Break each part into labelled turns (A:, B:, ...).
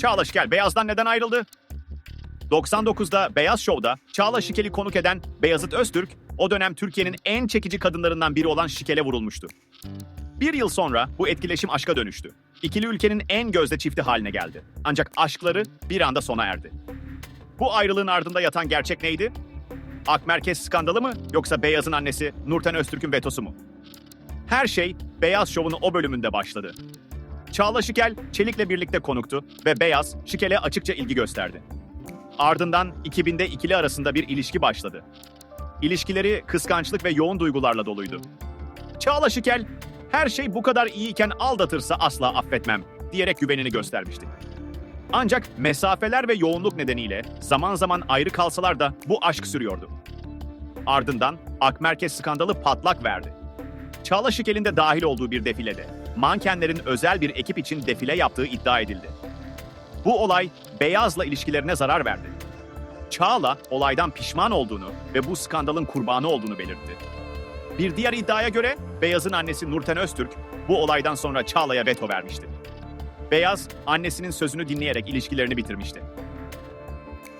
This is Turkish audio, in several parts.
A: Çağla Şikel Beyaz'dan neden ayrıldı? 99'da Beyaz Show'da Çağla Şikel'i konuk eden Beyazıt Öztürk, o dönem Türkiye'nin en çekici kadınlarından biri olan Şikel'e vurulmuştu. Bir yıl sonra bu etkileşim aşka dönüştü. İkili ülkenin en gözde çifti haline geldi. Ancak aşkları bir anda sona erdi. Bu ayrılığın ardında yatan gerçek neydi? Ak Merkez skandalı mı yoksa Beyaz'ın annesi Nurten Öztürk'ün vetosu mu? Her şey Beyaz Show'un o bölümünde başladı. Çağla Şikel, Çelik'le birlikte konuktu ve Beyaz, Şikel'e açıkça ilgi gösterdi. Ardından 2000'de ikili arasında bir ilişki başladı. İlişkileri kıskançlık ve yoğun duygularla doluydu. Çağla Şikel, her şey bu kadar iyiyken aldatırsa asla affetmem diyerek güvenini göstermişti. Ancak mesafeler ve yoğunluk nedeniyle zaman zaman ayrı kalsalar da bu aşk sürüyordu. Ardından Ak Merkez skandalı patlak verdi. Çağla Şikel'in de dahil olduğu bir defilede mankenlerin özel bir ekip için defile yaptığı iddia edildi. Bu olay Beyaz'la ilişkilerine zarar verdi. Çağla olaydan pişman olduğunu ve bu skandalın kurbanı olduğunu belirtti. Bir diğer iddiaya göre Beyaz'ın annesi Nurten Öztürk bu olaydan sonra Çağla'ya veto vermişti. Beyaz annesinin sözünü dinleyerek ilişkilerini bitirmişti.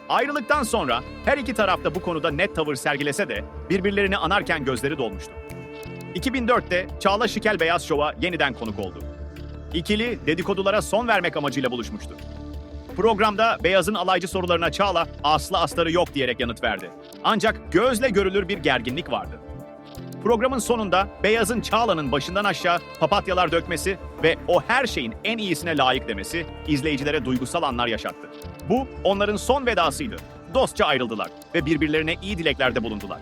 A: Ayrılıktan sonra her iki tarafta bu konuda net tavır sergilese de birbirlerini anarken gözleri dolmuştu. 2004'te Çağla Şikel Beyaz Şov'a yeniden konuk oldu. İkili dedikodulara son vermek amacıyla buluşmuştu. Programda Beyaz'ın alaycı sorularına Çağla aslı astarı yok diyerek yanıt verdi. Ancak gözle görülür bir gerginlik vardı. Programın sonunda Beyaz'ın Çağla'nın başından aşağı papatyalar dökmesi ve o her şeyin en iyisine layık demesi izleyicilere duygusal anlar yaşattı. Bu onların son vedasıydı. Dostça ayrıldılar ve birbirlerine iyi dileklerde bulundular.